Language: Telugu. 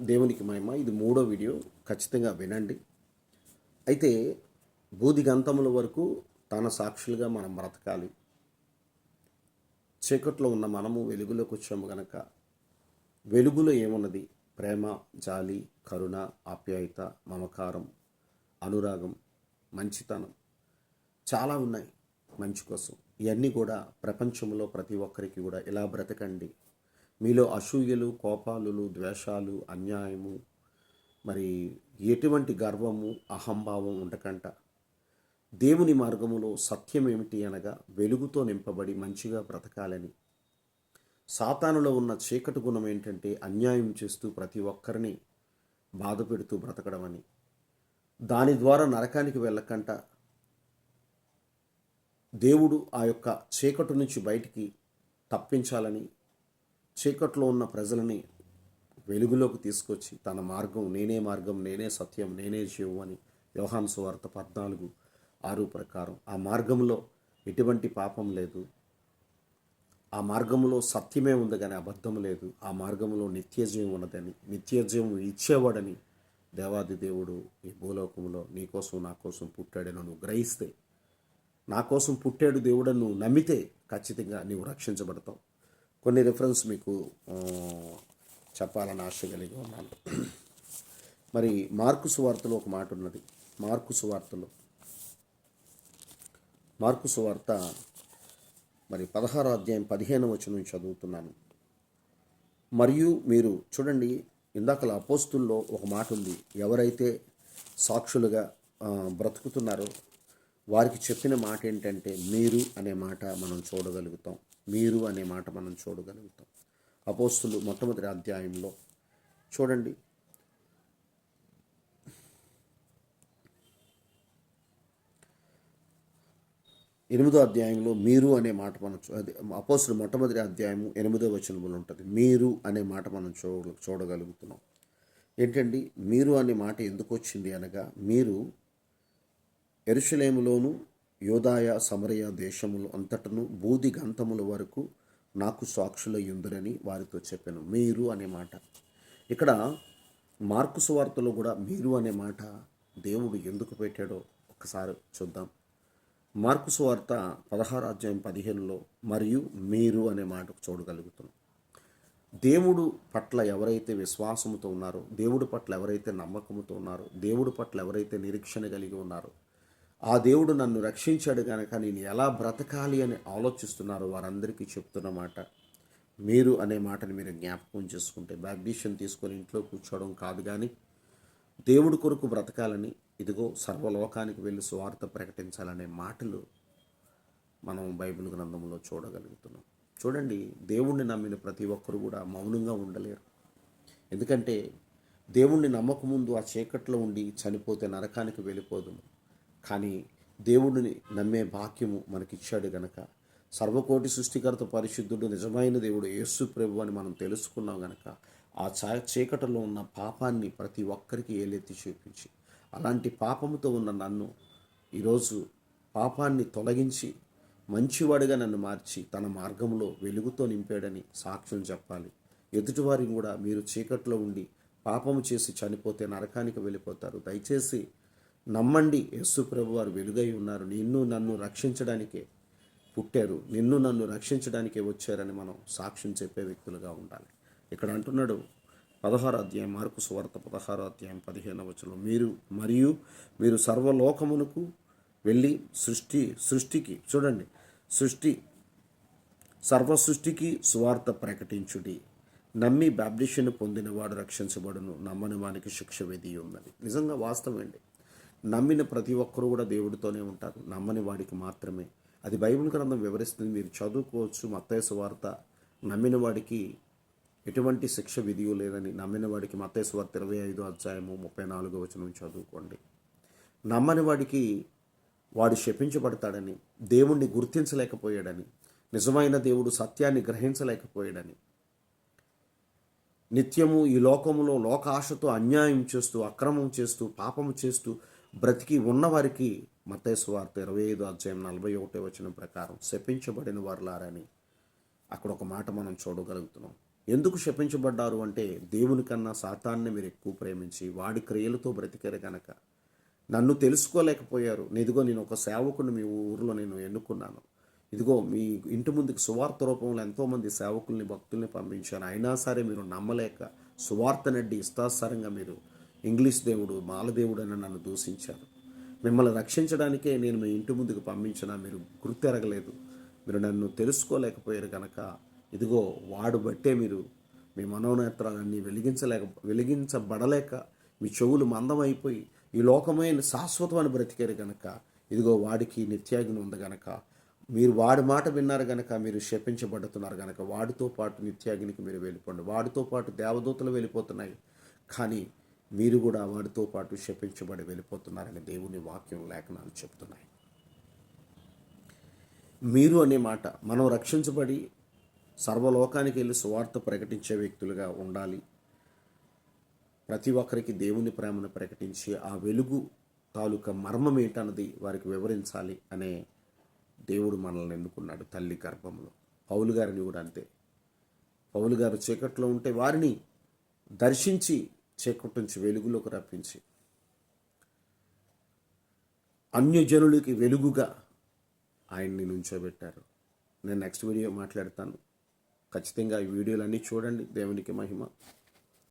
దేవునికి మహిమ. ఇది మూడో వీడియో. ఖచ్చితంగా వినండి. అయితే బూదిగంతముల వరకు తన సాక్షులుగా మనం బ్రతకాలి. చీకట్లో ఉన్న మనము వెలుగులోకి వచ్చాము గనక వెలుగులో ఏమున్నది? ప్రేమ జాలి కరుణ ఆప్యాయత మమకారం అనురాగం మంచితనం చాలా ఉన్నాయి మంచి కోసం. ఇవన్నీ కూడా ప్రపంచంలో ప్రతి ఒక్కరికి కూడా ఇలా బ్రతకండి. మీలో అసూయలు కోపాలు ద్వేషాలు అన్యాయము మరి ఎటువంటి గర్వము అహంభావం ఉండకంట. దేవుని మార్గములో సత్యం ఏమిటి అనగా వెలుగుతో నింపబడి మంచిగా బ్రతకాలని. సాతానులో ఉన్న చీకటి గుణం ఏంటంటే అన్యాయం చేస్తూ ప్రతి ఒక్కరిని బాధ పెడుతూ బ్రతకడం అని దాని ద్వారా నరకానికి వెళ్ళకంట. దేవుడు ఆ యొక్క చీకటి నుంచి బయటికి తప్పించాలని చీకట్లో ఉన్న ప్రజలని వెలుగులోకి తీసుకొచ్చి తన మార్గం నేనే మార్గం నేనే సత్యం నేనే జీవం అని వ్యవహాన్ సువార్త పద్నాలుగు ఆరు ప్రకారం. ఆ మార్గంలో ఎటువంటి పాపం లేదు. ఆ మార్గంలో సత్యమే ఉంది కానీ అబద్ధం లేదు. ఆ మార్గంలో నిత్యజీవం ఉన్నదని నిత్యజీవం ఇచ్చేవాడని దేవాది దేవుడు ఈ భూలోకంలో నీకోసం నా కోసం పుట్టాడని నువ్వు గ్రహిస్తే నా కోసం పుట్టాడు దేవుడని నువ్వు నమ్మితే ఖచ్చితంగా నీవు రక్షించబడతావు. కొన్ని రిఫరెన్స్ మీకు చెప్పాలని ఆశ కలిగి ఉన్నాను. మరి మార్కు సువార్తలో ఒక మాట ఉన్నది. మార్కు సువార్తలో. మార్కు సువార్త మరి పదహారో అధ్యాయం పదిహేను వచనం చదువుతున్నాను. మరియు మీరు చూడండి ఇందాకల అపోస్తుల్లో ఒక మాట ఉంది. ఎవరైతే సాక్షులుగా బ్రతుకుతున్నారో వారికి చెప్పిన మాట ఏంటంటే మీరు అనే మాట మనం చూడగలుగుతాం. మీరు అనే మాట మనం చూడగలుగుతాం. అపోస్తులు మొట్టమొదటి అధ్యాయంలో చూడండి. ఎనిమిదో అధ్యాయంలో మీరు అనే మాట మనం అది అపోస్తులు మొట్టమొదటి అధ్యాయము ఎనిమిదో వచనంలో ఉంటుంది. మీరు అనే మాట మనం చూ చూడగలుగుతున్నాం. ఏంటండి? మీరు అనే మాట ఎందుకు వచ్చింది అనగా మీరు ఎరుషలేములోను యోదాయ సమరయ దేశములు అంతటను బూది గంతముల వరకు నాకు సాక్షుల వారితో చెప్పాను. మీరు అనే మాట. ఇక్కడ మార్కు సువార్తలో కూడా మీరు అనే మాట దేవుడు ఎందుకు పెట్టాడో ఒకసారి చూద్దాం. మార్కు సువార్త పదహారు అధ్యాయం పదిహేనులో మరియు మీరు అనే మాట చూడగలుగుతున్నాం. దేవుడు పట్ల ఎవరైతే విశ్వాసముతో ఉన్నారో దేవుడి పట్ల ఎవరైతే నమ్మకముతో ఉన్నారో దేవుడి పట్ల ఎవరైతే నిరీక్షణ కలిగి ఉన్నారో ఆ దేవుడు నన్ను రక్షించాడు కనుక నేను ఎలా బ్రతకాలి అని ఆలోచిస్తున్నారో వారందరికీ చెప్తున్న మాట. మీరు అనే మాటని మీరు జ్ఞాపకం చేసుకుంటే బ్యాగ్డిషన్ తీసుకొని ఇంట్లో కూర్చోవడం కాదు కానీ దేవుడి కొరకు బ్రతకాలని ఇదిగో సర్వలోకానికి వెళ్ళి సువార్త ప్రకటించాలనే మాటలు మనం బైబిల్ గ్రంథంలో చూడగలుగుతున్నాం. చూడండి దేవుణ్ణి నమ్మిన ప్రతి ఒక్కరు కూడా మౌనంగా ఉండలేరు. ఎందుకంటే దేవుణ్ణి నమ్మకముందు ఆ చీకట్లో ఉండి చనిపోతే నరకానికి వెళ్ళిపోదుము. కానీ దేవుడిని నమ్మే భాగ్యము మనకిచ్చాడు గనక. సర్వకోటి సృష్టికర్త పరిశుద్ధుడు నిజమైన దేవుడు యేసు ప్రభు అని మనం తెలుసుకున్నాం గనక ఆ చీకటలో ఉన్న పాపాన్ని ప్రతి ఒక్కరికి ఏలెత్తి చూపించి అలాంటి పాపముతో ఉన్న నన్ను ఈరోజు పాపాన్ని తొలగించి మంచివాడిగా నన్ను మార్చి తన మార్గంలో వెలుగుతో నింపాడని సాక్ష్యం చెప్పాలి. ఎదుటివారిని కూడా మీరు చీకట్లో ఉండి పాపము చేసి చనిపోతే నరకానికి వెళ్ళిపోతారు. దయచేసి నమ్మండి యేసు ప్రభు వారు వెలుగై ఉన్నారు. నిన్ను నన్ను రక్షించడానికే పుట్టారు. నిన్ను నన్ను రక్షించడానికే వచ్చారని మనం సాక్ష్యం చెప్పే వ్యక్తులుగా ఉండాలి. ఇక్కడ అంటున్నాడు పదహారు అధ్యాయం మార్కు సువార్త పదహారు అధ్యాయం పదిహేను వచనం మీరు మరియు మీరు సర్వలోకమునకు వెళ్ళి సృష్టి సృష్టికి చూడండి సృష్టి సర్వ సృష్టికి సువార్త ప్రకటించుడి. నమ్మి బ్యాప్టిషన్ పొందినవాడు రక్షించబడును. నమ్మని వానికి శిక్ష విధి ఉందని నిజంగా వాస్తవం అండి నమ్మిన ప్రతి ఒక్కరూ కూడా దేవుడితోనే ఉంటారు. నమ్మని వాడికి మాత్రమే. అది బైబిల్ గ్రంథం వివరిస్తుంది. మీరు చదువుకోవచ్చు మత్తయ్య వార్త. నమ్మిన వాడికి ఎటువంటి శిక్ష విధి లేదని నమ్మిన వాడికి మత్తయ్య వార్త ఇరవై ఐదు అధ్యాయము ముప్పై నాలుగో వచనం చదువుకోండి. నమ్మని వాడికి వాడు శపించబడతాడని దేవుణ్ణి గుర్తించలేకపోయాడని నిజమైన దేవుడు సత్యాన్ని గ్రహించలేకపోయాడని నిత్యము ఈ లోకములో లోకాశతో అన్యాయం చేస్తూ అక్రమం చేస్తూ పాపము చేస్తూ బ్రతికి ఉన్నవారికి మతేశ్వార్త ఇరవై ఐదు అధ్యాయం నలభై ఒకటే వచ్చిన ప్రకారం శపించబడిన వారులారని అక్కడ ఒక మాట మనం చూడగలుగుతున్నాం. ఎందుకు శపించబడ్డారు అంటే దేవుని కన్నా సాతాన్ని మీరు ఎక్కువ ప్రేమించి వాడి క్రియలతో బ్రతికారు కనుక నన్ను తెలుసుకోలేకపోయారు. ఇదిగో నేను ఒక సేవకుని మీ ఊరిలో నేను ఎన్నుకున్నాను. ఇదిగో మీ ఇంటి ముందుకు సువార్త రూపంలో ఎంతోమంది సేవకుల్ని భక్తుల్ని పంపించాను అయినా సరే మీరు నమ్మలేక సువార్త నడ్డి ఇష్టాసారంగా మీరు ఇంగ్లీష్ దేవుడు మాలదేవుడు అని నన్ను దూషించారు. మిమ్మల్ని రక్షించడానికే నేను మీ ఇంటి ముందుకు పంపించినా మీరు గుర్తెరగలేదు. మీరు నన్ను తెలుసుకోలేకపోయారు కనుక ఇదిగో వాడు బట్టే మీరు మీ మనోనేత్రాలన్నీ వెలిగించలేక వెలిగించబడలేక మీ చెవులు మందమైపోయి ఈ లోకమైన శాశ్వతమని బ్రతికారు కనుక ఇదిగో వాడికి నిత్యాగ్ని ఉంది గనక మీరు వాడి మాట విన్నారు గనక మీరు శపించబడుతున్నారు గనక వాడితో పాటు నిత్యాగ్నికి మీరు వెళ్ళిపోండి. వాడితో పాటు దేవదూతలు వెళ్ళిపోతున్నాయి. కానీ మీరు కూడా వాడితో పాటు శపించబడి వెళ్ళిపోతున్నారని దేవుని వాక్యం లేఖనాలు చెప్తున్నాయి. మీరు అనే మాట మనం రక్షించబడి సర్వలోకానికి వెళ్ళి సువార్త ప్రకటించే వ్యక్తులుగా ఉండాలి. ప్రతి ఒక్కరికి దేవుని ప్రేమను ప్రకటించి ఆ వెలుగు తాలూకా మర్మం ఏంటన్నది వారికి వివరించాలి అనే దేవుడు మనల్ని ఎన్నుకున్నాడు తల్లి గర్భంలో. పౌలు గారిని కూడా అంతే. పౌలు గారు చీకట్లో ఉంటే వారిని దర్శించి చీకటి నుంచి వెలుగులోకి రప్పించి. అన్యజనులకి వెలుగుగా ఆయన్ని నుంచోబెట్టారు. నేను నెక్స్ట్ వీడియో మాట్లాడతాను. ఖచ్చితంగా ఈ వీడియోలన్నీ చూడండి. దేవునికి మహిమ.